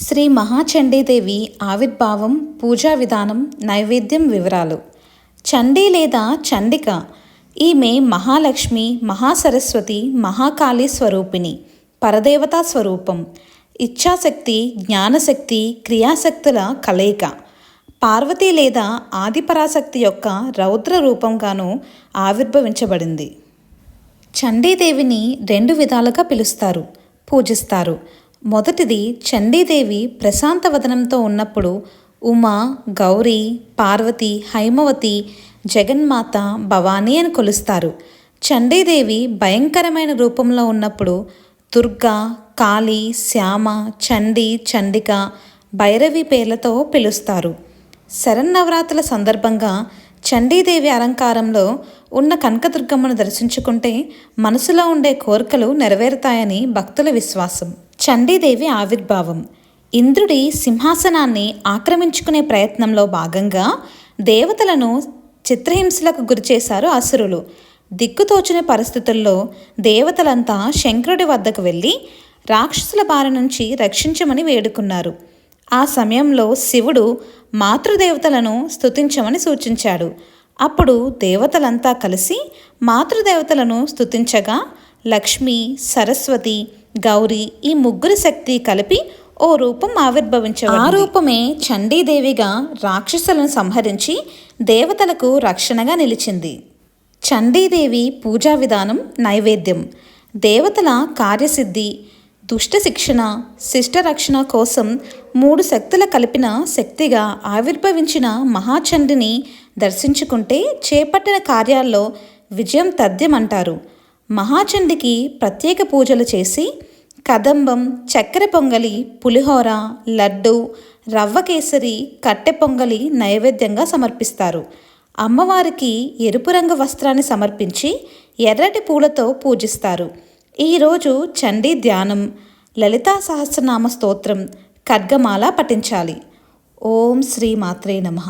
శ్రీ మహాచండీదేవి ఆవిర్భావం పూజా విధానం నైవేద్యం వివరాలు. చండీ లేదా చండిక ఈమె మహాలక్ష్మి మహాసరస్వతి మహాకాళి స్వరూపిణి పరదేవతా స్వరూపం. ఇచ్ఛాశక్తి జ్ఞానశక్తి క్రియాశక్తుల కలయిక. పార్వతి లేదా ఆదిపరాశక్తి యొక్క రౌద్ర రూపంగాను ఆవిర్భవించబడింది. చండీదేవిని రెండు విధాలుగా పిలుస్తారు పూజిస్తారు. మొదటిది చండీదేవి ప్రశాంత వదనంతో ఉన్నప్పుడు ఉమా గౌరీ పార్వతి హైమవతి జగన్మాత భవానీ అని కొలుస్తారు. చండీదేవి భయంకరమైన రూపంలో ఉన్నప్పుడు దుర్గా కాళీ శ్యామ చండీ చండిక భైరవి పేర్లతో పిలుస్తారు. శరన్నవరాత్రుల సందర్భంగా చండీదేవి అలంకారంలో ఉన్న కనకదుర్గమ్మను దర్శించుకుంటే మనసులో ఉండే కోరికలు నెరవేరుతాయని భక్తుల విశ్వాసం. చండీదేవి ఆవిర్భావం. ఇంద్రుడి సింహాసనాన్ని ఆక్రమించుకునే ప్రయత్నంలో భాగంగా దేవతలను చిత్రహింసలకు గురిచేశారు అసురులు. దిక్కుతోచిన పరిస్థితుల్లో దేవతలంతా శంకరుడి వద్దకు వెళ్ళి రాక్షసుల బారి నుంచి రక్షించమని వేడుకున్నారు. ఆ సమయంలో శివుడు మాతృదేవతలను స్తుతించమని సూచించాడు. అప్పుడు దేవతలంతా కలిసి మాతృదేవతలను స్తుతించగా లక్ష్మి సరస్వతి గౌరీ ఈ ముగ్గురు శక్తి కలిపి ఓ రూపం ఆవిర్భవించారు ఆ రూపమే చండీదేవిగా రాక్షసులను సంహరించి దేవతలకు రక్షణగా నిలిచింది. చండీదేవి పూజా విధానం నైవేద్యం దేవతల కార్యసిద్ధి దుష్ట శిక్షణ శిష్ట రక్షణ కోసం మూడు శక్తుల కలిపిన శక్తిగా ఆవిర్భవించిన మహాచండిని దర్శించుకుంటే చేపట్టిన కార్యాల్లో విజయం తథ్యమంటారు. మహాచండికి ప్రత్యేక పూజలు చేసి కదంబం చక్కెర పొంగలి పులిహోర లడ్డు రవ్వ కేసరి కట్టె పొంగలి నైవేద్యంగా సమర్పిస్తారు. అమ్మవారికి ఎరుపు రంగు వస్త్రాన్ని సమర్పించి ఎర్రటి పూలతో పూజిస్తారు. ఈరోజు చండీ ధ్యానం లలితా సహస్రనామ స్తోత్రం ఖడ్గమాల పఠించాలి. ఓం శ్రీ మాత్రే నమః.